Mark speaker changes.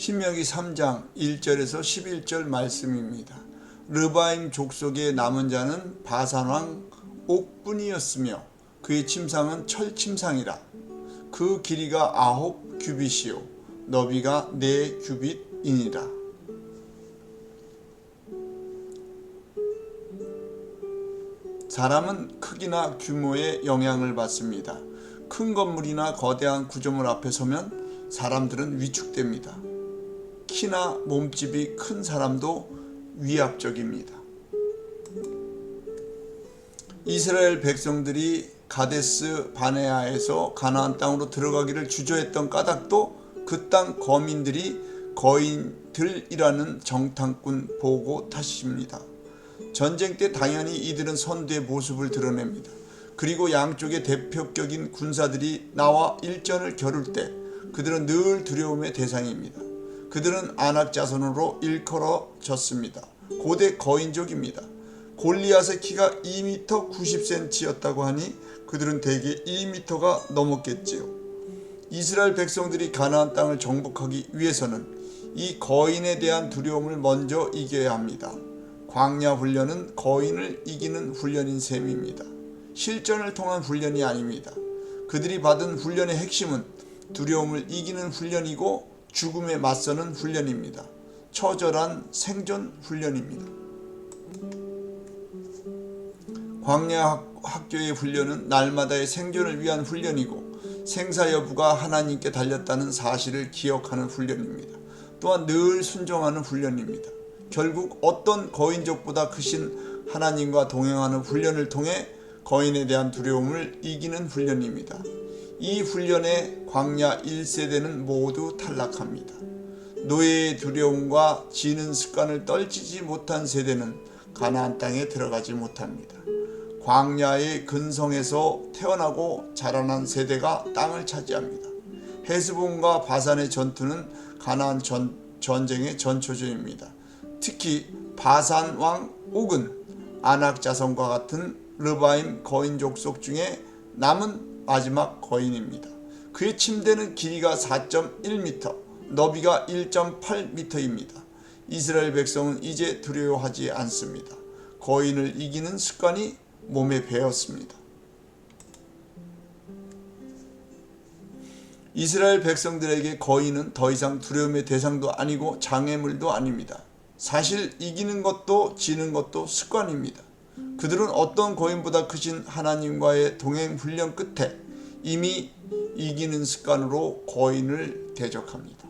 Speaker 1: 신명기 3장 1절에서 11절 말씀입니다. 르바임 족속의 남은 자는 바산왕 옥뿐이었으며 그의 침상은 철 침상이라 그 길이가 아홉 규빗이요 너비가 네 규빗이니라 사람은 크기나 규모에 영향을 받습니다. 큰 건물이나 거대한 구조물 앞에 서면 사람들은 위축됩니다. 키나 몸집이 큰 사람도 위압적입니다. 이스라엘 백성들이 가데스 바네아에서 가나안 땅으로 들어가기를 주저했던 까닭도 그 땅 거민들이 거인들이라는 정탐꾼 보고 탓입니다. 전쟁 때 당연히 이들은 선두의 모습을 드러냅니다. 그리고 양쪽의 대표격인 군사들이 나와 일전을 겨룰 때 그들은 늘 두려움의 대상입니다. 그들은 안악 자손으로 일컬어졌습니다. 고대 거인족입니다. 골리앗의 키가 2m 90cm였다고 하니 그들은 대개 2m가 넘었겠지요. 이스라엘 백성들이 가나안 땅을 정복하기 위해서는 이 거인에 대한 두려움을 먼저 이겨야 합니다. 광야 훈련은 거인을 이기는 훈련인 셈입니다. 실전을 통한 훈련이 아닙니다. 그들이 받은 훈련의 핵심은 두려움을 이기는 훈련이고 죽음에 맞서는 훈련입니다. 처절한 생존 훈련입니다. 광야 학교의 훈련은 날마다의 생존을 위한 훈련이고 생사 여부가 하나님께 달렸다는 사실을 기억하는 훈련입니다. 또한 늘 순종하는 훈련입니다. 결국 어떤 거인족보다 크신 하나님과 동행하는 훈련을 통해 거인에 대한 두려움을 이기는 훈련입니다. 이 훈련에 광야 1세대는 모두 탈락합니다. 노예의 두려움과 지는 습관을 떨치지 못한 세대는 가나안 땅에 들어가지 못합니다. 광야의 근성에서 태어나고 자라난 세대가 땅을 차지합니다. 헤스본과 바산의 전투는 가나안 전, 전쟁의 전초전입니다. 특히 바산 왕 옥은 아낙 자손과 같은 르바임 거인 족 속 중에 남은 마지막 거인입니다. 그의 침대는 길이가 4.1m, 너비가 1.8m입니다. 이스라엘 백성은 이제 두려워하지 않습니다. 거인을 이기는 습관이 몸에 배었습니다. 이스라엘 백성들에게 거인은 더 이상 두려움의 대상도 아니고 장애물도 아닙니다. 사실 이기는 것도 지는 것도 습관입니다. 그들은 어떤 거인보다 크신 하나님과의 동행 훈련 끝에 이미 이기는 습관으로 거인을 대적합니다.